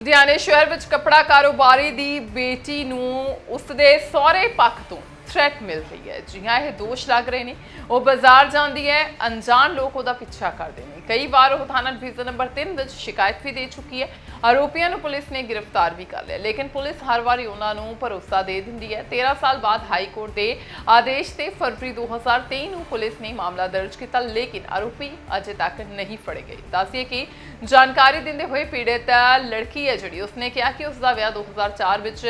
ਲੁਧਿਆਣੇ ਸ਼ਹਿਰ ਵਿੱਚ ਕੱਪੜਾ ਕਾਰੋਬਾਰੀ ਦੀ ਬੇਟੀ ਨੂੰ ਉਸਦੇ ਸਹੁਰੇ ਪੱਖ ਤੋਂ ਥ੍ਰੈਟ ਮਿਲ ਰਹੀ ਹੈ। ਜੀ ਹਾਂ ਇਹ ਦੋਸ਼ ਲੱਗ ਰਹੇ ਨੇ। ਉਹ ਬਾਜ਼ਾਰ ਜਾਂਦੀ ਹੈ। ਅਣਜਾਣ ਲੋਕ ਉਹਦਾ ਪਿੱਛਾ ਕਰਦੇ ਨੇ। ਕਈ ਵਾਰ ਉਹ ਥਾਣਾ ਡਿਵੀਜ਼ਨ ਨੰਬਰ 3 ਵਿੱਚ ਸ਼ਿਕਾਇਤ ਵੀ ਦੇ ਚੁੱਕੀ ਹੈ। ਆਰੋਪੀਆਂ ਨੂੰ ਪੁਲਿਸ ਨੇ ਗ੍ਰਿਫਤਾਰ ਵੀ ਕਰ ਲਿਆ, ਲੇਕਿਨ ਪੁਲਿਸ ਹਰ ਵਾਰੀ ਉਹਨਾਂ ਨੂੰ ਭਰੋਸਾ ਦੇ ਦਿੰਦੀ ਹੈ। 13 ਸਾਲ ਬਾਅਦ ਹਾਈ ਕੋਰਟ ਦੇ ਆਦੇਸ਼ ਤੇ ਫਰਵਰੀ 2023 ਨੂੰ ਪੁਲਿਸ ਨੇ ਮਾਮਲਾ ਦਰਜ ਕੀਤਾ, ਲੇਕਿਨ ਆਰੋਪੀ ਅਜੇ ਤੱਕ ਨਹੀਂ ਫੜੇ ਗਏ। ਦੱਸਿਏ ਕਿ ਜਾਣਕਾਰੀ ਦਿੰਦੇ ਹੋਏ ਪੀੜਤ ਲੜਕੀ ਹੈ ਜਿਹੜੀ, ਉਸਨੇ ਕਿਹਾ ਕਿ ਉਸ ਦਾ ਵਿਆਹ 2004 ਵਿੱਚ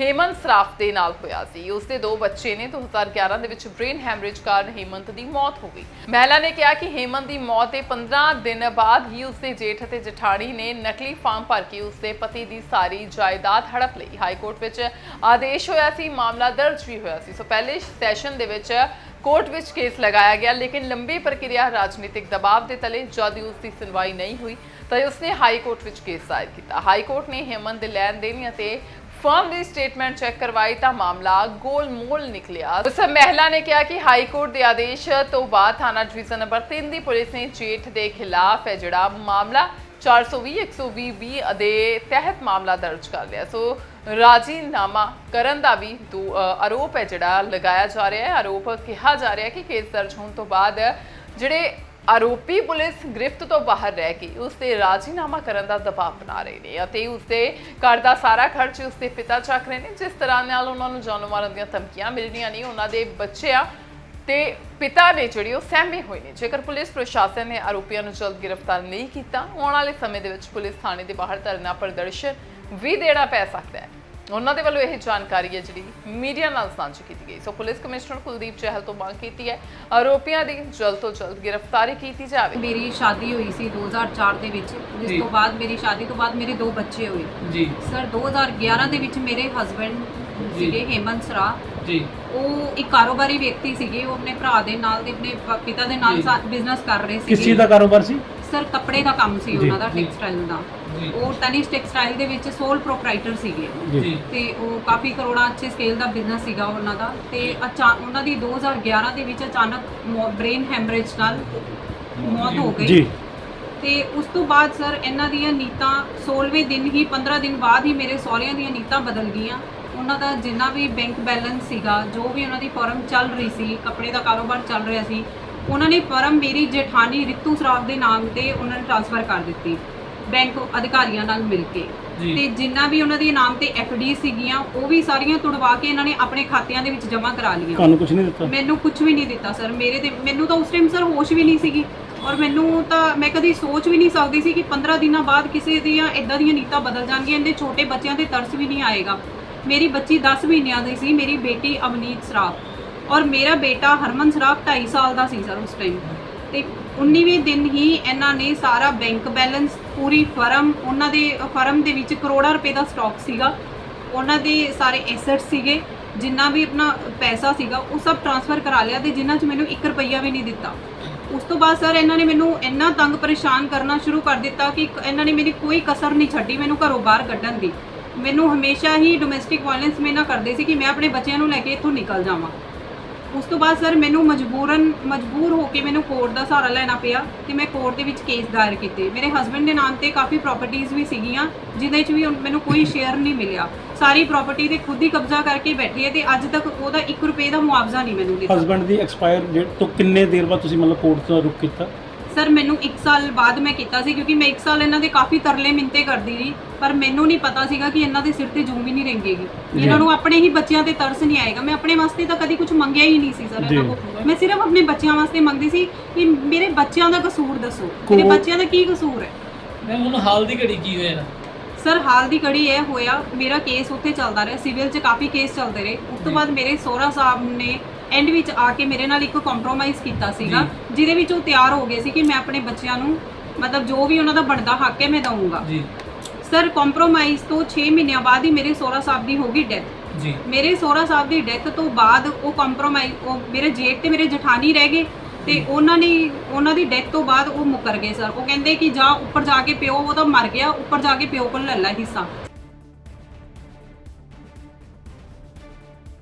ਹੇਮੰਤ ਸਰਾਫ ਦੇ ਨਾਲ ਹੋਇਆ ਸੀ। ਉਸਦੇ ਦੋ ਬੱਚੇ ਨੇ 2011 ਦੇ ਵਿੱਚ ਬ੍ਰੇਨ ਹੈਮਰੇਜ ਕਾਰਨ ਹੇਮੰਤ ਦੀ ਮੌਤ ਹੋ ਗਈ। ਮਹਿਲਾ ਨੇ ਕਿਹਾ ਕਿ ਹੇਮੰਤ ਦੀ ਮੌਤ ਦੇ 15 ਦਿਨ ਬਾਅਦ ਹੀ ਉਸਦੇ ਜੇਠ ਅਤੇ ਜਠਾਣੀ ਨੇ ਨਕਲੀ ਫਾਰਮ ਭਰ ਕੇ ਉਸਦੇ ਪਤੀ ਦੀ ਸਾਰੀ ਜਾਇਦਾਦ ਹੜਪ ਲਈ। ਹਾਈ ਕੋਰਟ ਵਿੱਚ ਆਦੇਸ਼ ਹੋਇਆ ਸੀ, ਮਾਮਲਾ ਦਰਜ ਵੀ ਹੋਇਆ ਸੀ। ਸੋ ਪਹਿਲੇ ਸੈਸ਼ਨ ਦੇ ਵਿੱਚ ਕੋਰਟ ਵਿੱਚ ਕੇਸ ਲਗਾਇਆ ਗਿਆ, ਲੇਕਿਨ ਲੰਬੀ ਪ੍ਰਕਿਰਿਆ ਰਾਜਨੀਤਿਕ ਦਬਾਅ ਦੇ ਤਲੇ ਜਦ ਹੀ ਉਸ ਦੀ ਸੁਣਵਾਈ ਨਹੀਂ ਹੋਈ, ਤਾਂ ਉਸਨੇ ਹਾਈ ਕੋਰਟ ਵਿੱਚ ਕੇਸ ਦਾਇਰ ਕੀਤਾ। ਹਾਈ ਕੋਰਟ ਨੇ ਹੇਮਨ ਦੇ ਲੈਣ ਦੇਣ ਅਤੇ ਫਰਮ ਦੀ ਸਟੇਟਮੈਂਟ ਚੈੱਕ ਕਰਵਾਈ ਤਾਂ ਮਾਮਲਾ ਗੋਲਮੋਲ ਨਿਕਲਿਆ। ਉਸ ਮਹਿਲਾ ਨੇ ਕਿਹਾ ਕਿ ਹਾਈ ਕੋਰਟ ਦੇ ਆਦੇਸ਼ ਤੋਂ ਬਾਅਦ ਥਾਣਾ ਡਿਵੀਜ਼ਨ ਨੰਬਰ 3 ਦੀ ਪੁਲਿਸ ਨੇ ਜੇਠ ਦੇ ਖਿਲਾਫ ਹੈ ਜਿਹੜਾ ਮਾਮਲਾ 420 120 ਬੀ ਦੇ ਤਹਿਤ ਮਾਮਲਾ ਦਰਜ ਕਰ ਲਿਆ। ਸੋ ਰਾਜੀਨਾਮਾ ਕਰਨ ਦਾ ਵੀ ਦੋ ਆਰੋਪ ਹੈ ਜਿਹੜਾ ਲਗਾਇਆ ਜਾ ਰਿਹਾ ਹੈ। ਆਰੋਪ ਕਿਹਾ ਜਾ ਰਿਹਾ ਹੈ ਕਿ ਕੇਸ ਦਰਜ ਹੋਣ ਤੋਂ ਬਾਅਦ ਜਿਹੜੇ ਆਰੋਪੀ ਪੁਲਿਸ ਗ੍ਰਿਫਤ ਤੋਂ ਬਾਹਰ ਰਹਿ ਕੇ ਉਸ ਤੇ ਰਾਜੀਨਾਮਾ ਕਰਨ ਦਾ ਦਬਾਅ ਬਣਾ ਰਹੇ ਨੇ ਅਤੇ ਉਸ ਦੇ ਘਰ ਦਾ ਸਾਰਾ ਖਰਚ ਉਸ ਦੇ ਪਿਤਾ ਚੱਕ ਰਹੇ ਨੇ, ਜਿਸ ਤਰ੍ਹਾਂ ਨਾਲ ਉਹਨਾਂ ਨੂੰ ਜਾਨੋਂ ਮਾਰਨ ਦੀਆਂ ਧਮਕੀਆਂ ਮਿਲ ਰਹੀਆਂ ਨੇ। ਉਹਨਾਂ ਦੇ ਬੱਚਿਆਂ ਤੇ ਪਿਤਾ ਨੇ ਜਿਹੜੀ ਉਹ ਸਹਿਮੇ ਹੋਏ ਨੇ। ਜੇਕਰ ਪੁਲਿਸ ਪ੍ਰਸ਼ਾਸਨ ਨੇ ਆਰੋਪੀਆਂ ਨੂੰ ਜਲਦ ਗ੍ਰਿਫਤਾਰ ਨਹੀਂ ਕੀਤਾ, ਆਉਣ ਵਾਲੇ ਸਮੇਂ ਦੇ ਵਿੱਚ ਪੁਲਿਸ ਥਾਣੇ ਦੇ ਬਾਹਰ ਧਰਨਾ ਪ੍ਰਦਰਸ਼ਨ ਵੀ ਦੇਣਾ ਪੈ ਸਕਦਾ ਹੈ। ਉਹਨਾਂ ਦੇ ਵੱਲੋਂ ਇਹ ਜਾਣਕਾਰੀ ਹੈ ਜਿਹੜੀ ਮੀਡੀਆ ਨਾਲ ਸਾਂਝੀ ਕੀਤੀ ਗਈ। So police commissioner Kuldeep Chahal ਤੋਂ ਮੰਗ ਕੀਤੀ ਹੈ ਆਰੋਪੀਆਂ ਦੀ ਜਲਦ ਤੋਂ ਜਲਦ ਗ੍ਰਿਫਤਾਰੀ ਕੀਤੀ ਜਾਵੇ। ਮੇਰੀ ਸ਼ਾਦੀ ਹੋਈ ਸੀ 2004 ਦੇ ਵਿੱਚ। ਜਿਸ ਤੋਂ ਬਾਅਦ ਮੇਰੀ ਸ਼ਾਦੀ ਤੋਂ ਬਾਅਦ ਮੇਰੇ ਦੋ ਬੱਚੇ ਹੋਏ। ਜੀ। ਸਰ 2011 ਦੇ ਵਿੱਚ ਮੇਰੇ ਹਸਬੰਡ ਜੀ। ਸੀਗੇ ਹੇਮੰਤ ਸਰਾ। ਜੀ। ਉਹ ਇੱਕ ਕਾਰੋਬਾਰੀ ਵਿਅਕਤੀ ਸੀਗੇ। ਉਹ ਆਪਣੇ ਭਰਾ ਦੇ ਨਾਲ ਤੇ ਆਪਣੇ ਪਿਤਾ ਦੇ ਨਾਲ। ਬਿਜ਼ਨਸ ਕਰ ਰਹੇ ਕਿਸ ਚੀਜ਼ ਸੀਗੇ ਦਾ ਕਾਰੋਬਾਰ ਸੀ? ਸਰ ਕੱਪੜੇ ਦਾ ਕੰਮ ਸੀ ਉਹਨਾਂ ਦਾ। ਟੈਕਸਟਾਈਲ ਦਾ। ਉਹ ਤਨਿਸ਼ ਟੈਕਸਟਾਈਲ ਦੇ ਵਿੱਚ ਸੋਲ ਪ੍ਰੋਪਰਾਈਟਰ ਸੀਗੇ। ਜੀ। ਤੇ ਉਹ ਕਾਫੀ ਕਰੋੜਾਂ ਅੱਛੇ ਸਕੇਲ ਦਾ ਬਿਜ਼ਨਸ ਸੀਗਾ ਉਹਨਾਂ ਦਾ। ਤੇ ਅਚਾ ਉਹਨਾਂ ਦੀ 2011 ਦੇ ਵਿੱਚ ਅਚਾਨਕ ਬ੍ਰੇਨ ਹੈਮਰੇਜ ਨਾਲ ਮੌਤ ਹੋ ਗਈ। ਜੀ। ਤੇ ਉਸ ਤੋਂ ਬਾਅਦ ਸਰ ਇਹਨਾਂ ਦੀਆਂ ਨੀਤਾਂ 16ਵੇਂ ਦਿਨ ਹੀ 15 ਦਿਨ ਬਾਅਦ ਹੀ ਮੇਰੇ ਸਹੁਰਿਆਂ ਦੀਆਂ ਨੀਤਾਂ ਬਦਲ ਗਈਆਂ। ਉਹਨਾਂ ਦਾ ਜਿੰਨਾ ਵੀ ਬੈਂਕ ਬੈਲੈਂਸ ਸੀਗਾ ਜੋ ਵੀ ਉਹਨਾਂ ਦੀ ਫਰਮ ਚੱਲ ਰਹੀ ਸੀ ਕੱਪੜੇ ਦਾ ਕਾਰੋਬਾਰ ਚੱਲ ਰਿਹਾ ਸੀ ਉਹਨਾਂ ਨੇ ਫਰਮ ਮੇਰੀ ਜੇਠਾਨੀ ਰਿਤੂ ਸਰਾਫ ਦੇ ਨਾਮ ਤੇ ਉਹਨਾਂ ਨੇ ਟ੍ਰਾਂਸਫਰ ਕਰ ਦਿੱਤੀ। ਬੈਂਕ ਅਧਿਕਾਰੀਆਂ ਨਾਲ ਮਿਲ ਕੇ। ਜੀ। ਤੇ ਜਿੰਨਾ ਵੀ ਉਹਨਾਂ ਦੇ ਨਾਮ ਤੇ ਡੀ ਸੀਗੀਆਂ ਉਹ ਵੀ ਸਾਰੀਆਂ ਤੁੜਵਾ ਕੇ ਇਹਨਾਂ ਨੇ ਆਪਣੇ ਖਾਤਿਆਂ ਦੇ ਵਿੱਚ ਜਮ੍ਹਾਂ ਕਰਾ ਲਈਆਂ। ਤੁਹਾਨੂੰ ਕੁਝ ਨਹੀਂ ਦਿੱਤਾ? ਮੈਨੂੰ ਕੁਝ ਵੀ ਨਹੀਂ ਦਿੱਤਾ ਸਰ। ਮੇਰੇ ਤੇ ਮੈਨੂੰ ਤਾਂ ਉਸ ਟਾਈਮ ਸਰ ਹੋਸ਼ ਵੀ ਨਹੀਂ ਸੀਗੀ। ਔਰ ਮੈਨੂੰ ਤਾਂ ਮੈਂ ਕਦੀ ਸੋਚ ਵੀ ਨਹੀਂ ਸਕਦੀ ਸੀ ਕਿ 15 ਦਿਨਾਂ ਬਾਅਦ ਕਿਸੇ ਦੀਆਂ ਇਦਾਂ ਦੀਆਂ ਨੀਤਾਂ ਬਦਲ ਜਾਣਗੀਆਂ ਇਹਦੇ ਛੋਟੇ ਬੱਚਿਆਂ ਤੇ ਤਰਸ ਵੀ ਨਹੀਂ ਆਏਗਾ। ਮੇਰੀ ਬੱਚੀ 10 ਮਹੀਨਿਆਂ ਦੀ ਸੀ ਮੇਰੀ ਬੇਟੀ ਅਵਨੀਤ ਸਰਾਫ ਔਰ ਮੇਰਾ ਬੇਟਾ ਹਰਮਨ ਸਰਾਫ 2.5 ਸਾਲ ਦਾ ਸੀ ਸਰ ਉਸ ਟਾਈਮ ਤੇ 19ਵੇਂ ਦਿਨ ਹੀ ਇਹਨਾਂ ਨੇ ਸਾਰਾ ਬੈਂਕ ਬੈਲੈਂਸ, ਪੂਰੀ ਫਰਮ, ਉਹਨਾਂ ਦੇ, ਫਰਮ ਦੇ ਵਿੱਚ ਕਰੋੜਾਂ ਰੁਪਏ ਦਾ ਸਟਾਕ ਸੀਗਾ। ਉਹਨਾਂ ਦੇ ਸਾਰੇ ਐਸੈਟ ਸੀਗੇ, ਜਿੰਨਾ ਵੀ ਆਪਣਾ ਪੈਸਾ ਸੀਗਾ, ਉਹ ਸਭ ਟ੍ਰਾਂਸਫਰ ਕਰਾ ਲਿਆ ਤੇ ਜਿਨ੍ਹਾਂ 'ਚ ਮੈਨੂੰ 1 ਰੁਪਈਆ ਵੀ ਨਹੀਂ ਦਿੱਤਾ। ਉਸ ਤੋਂ ਬਾਅਦ ਸਰ ਇਹਨਾਂ ਨੇ ਮੈਨੂੰ ਇੰਨਾ ਤੰਗ ਪਰੇਸ਼ਾਨ ਕਰਨਾ ਸ਼ੁਰੂ ਕਰ ਦਿੱਤਾ ਕਿ ਇਹਨਾਂ ਨੇ ਮੇਰੀ ਕੋਈ ਕਸਰ ਨਹੀਂ ਛੱਡੀ ਮੈਨੂੰ ਘਰੋਂ ਬਾਹਰ ਕੱਢਣ ਦੀ। ਮੈਨੂੰ ਹਮੇਸ਼ਾ ਹੀ ਡੋਮੈਸਟਿਕ ਵਾਇਲੈਂਸ ਮੇਨਾ ਕਰਦੇ ਸੀ ਕਿ ਮੈਂ ਆਪਣੇ ਬੱਚਿਆਂ ਨੂੰ ਲੈ ਕੇ ਇੱਥੋਂ ਨਿਕਲ ਜਾਵਾਂ। ਉਸ ਤੋਂ ਬਾਅਦ ਸਰ ਮੈਨੂੰ ਮਜਬੂਰਨ, ਮਜਬੂਰ ਹੋ ਕੇ ਮੈਨੂੰ ਕੋਰਟ ਦਾ ਸਹਾਰਾ ਲੈਣਾ ਪਿਆ ਤੇ ਮੈਂ ਕੋਰਟ ਦੇ ਵਿੱਚ ਕੇਸ ਦਾਇਰ ਕੀਤੇ। ਮੇਰੇ ਹਸਬੰਡ ਦੇ ਨਾਮ ਤੇ ਕਾਫੀ ਪ੍ਰਾਪਰਟੀਆਂ ਵੀ ਸੀਗੀਆਂ, ਜਿਹਦੇ 'ਚ ਵੀ ਮੈਨੂੰ ਕੋਈ ਸ਼ੇਅਰ ਨਹੀਂ ਮਿਲਿਆ। ਸਾਰੀ ਪ੍ਰਾਪਰਟੀ ਤੇ ਖੁਦ ਹੀ ਕਬਜ਼ਾ ਕਰਕੇ ਬੈਠੀ ਹੈ ਤੇ ਅੱਜ ਤੱਕ ਉਹਦਾ 1 ਰੁਪਏ ਦਾ ਮੁਆਵਜ਼ਾ ਨਹੀਂ ਮੈਨੂੰ ਦਿੱਤਾ। ਹਸਬੰਡ ਦੀ ਐਕਸਪਾਇਰ ਡੇਟ ਤੋਂ ਕਿੰਨੇ ਦੇਰ ਬਾਅਦ ਤੁਸੀਂ ਮਤਲਬ ਕੋਰਟ ਤੋਂ ਰੁਕ ਕੀਤਾ? ਸਰ ਮੈਨੂੰ 1 ਸਾਲ ਬਾਅਦ ਮੈਂ ਕੀਤਾ ਸੀ ਕਿਉਂਕਿ ਮੈਂ 1 ਸਾਲ ਇਹਨਾਂ ਦੇ ਕਾਫੀ ਤਰਲੇ ਮਿੰਤੇ ਕਰਦੀ ਰਹੀ ਪਰ ਮੈਨੂੰ ਨਹੀਂ ਪਤਾ ਸੀਗਾ ਕਿ ਇਹਨਾਂ ਦੇ ਸਿਰ ਤੇ ਜੂੰ ਵੀ ਨਹੀਂ ਰਹਿੰਗੇਗੀ ਜੀ। ਇਹਨਾਂ ਨੂੰ ਆਪਣੇ ਹੀ ਬੱਚਿਆਂ ਤੇ ਤਰਸ ਨਹੀਂ ਆਏਗਾ। ਮੈਂ ਆਪਣੇ ਵਾਸਤੇ ਤਾਂ ਕਦੀ ਕੁਝ ਮੰਗਿਆ ਹੀ ਨਹੀਂ ਸੀ ਸਰ ਇਹਨਾਂ। ਕੋਲ। ਮੈਂ ਸਿਰਫ ਆਪਣੇ ਬੱਚਿਆਂ ਵਾਸਤੇ ਮੰਗਦੀ ਸੀ ਕਿ ਮੇਰੇ ਬੱਚਿਆਂ ਦਾ ਕਸੂਰ ਦੱਸੋ। ਮੇਰੇ ਬੱਚਿਆਂ ਦਾ ਕੀ ਕਸੂਰ ਹੈ? ਮੈਂ ਹੁਣ ਹਾਲ ਦੀ ਘੜੀ ਕੀ ਹੋਇਆ? ਨਾ ਸਰ ਹਾਲ ਦੀ ਕੜੀ ਇਹ ਹੋਇਆ ਮੇਰਾ ਕੇਸ ਉੱਥੇ ਚੱਲਦਾ ਰਿਹਾ ਸਿਵਲ 'ਚ ਕਾਫੀ ਕੇਸ ਚੱਲਦੇ ਰਹੇ। ਉਸ ਤੋਂ। ਬਾਅਦ ਮੇਰੇ ਸੋਹਰਾ ਸਾਹਿਬ ਨੇ ਐਂਡ ਵਿੱਚ ਆ ਕੇ ਮੇਰੇ ਨਾਲ ਇੱਕ ਕੰਪਰੋਮਾਈਜ਼ ਕੀਤਾ ਸੀਗਾ ਜਿਹਦੇ ਵਿੱਚ ਉਹ ਤਿਆਰ ਹੋ ਗਏ ਸੀ ਕਿ ਮੈਂ ਆਪਣੇ ਬੱਚਿਆਂ ਨੂੰ ਮਤਲਬ ਜੋ ਵੀ ਉਹਨਾਂ ਦਾ ਬਣਦਾ ਹੱਕ ਹੈ ਮੈਂ ਦਊਂਗਾ। ਜੀ। ਸਰ ਕੰਪਰੋਮਾਈਜ਼ ਤੋਂ 6 ਮਹੀਨਿਆਂ ਬਾਅਦ ਹੀ ਮੇਰੇ ਸੋਹਰਾ ਸਾਹਿਬ ਦੀ ਹੋ ਗਈ ਡੈਥ ਜੀ। ਮੇਰੇ ਸੋਹਰਾ ਸਾਹਿਬ ਦੀ ਡੈਥ ਤੋਂ ਬਾਅਦ ਉਹ ਕੰਪਰੋਮਾਈਜ਼ ਉਹ ਮੇਰੇ ਜੇਠ ਤੇ ਮੇਰੇ ਜਠਾਣੀ ਰਹਿ ਗਏ ਤੇ ਉਹਨਾਂ ਨੇ ਉਹਨਾਂ ਦੀ ਡੈਥ ਤੋਂ ਬਾਅਦ ਉਹ ਮੁੱਕਰ ਗਏ ਸਰ ਉਹ ਕਹਿੰਦੇ ਕਿ ਜਾ ਉੱਪਰ ਜਾ ਕੇ ਪਿਓ ਉਹ ਤਾਂ ਮਰ ਗਿਆ ਉੱਪਰ ਜਾ ਕੇ ਪਿਓ ਕੋਲ ਲੈ ਲੈ ਹਿੱਸਾ।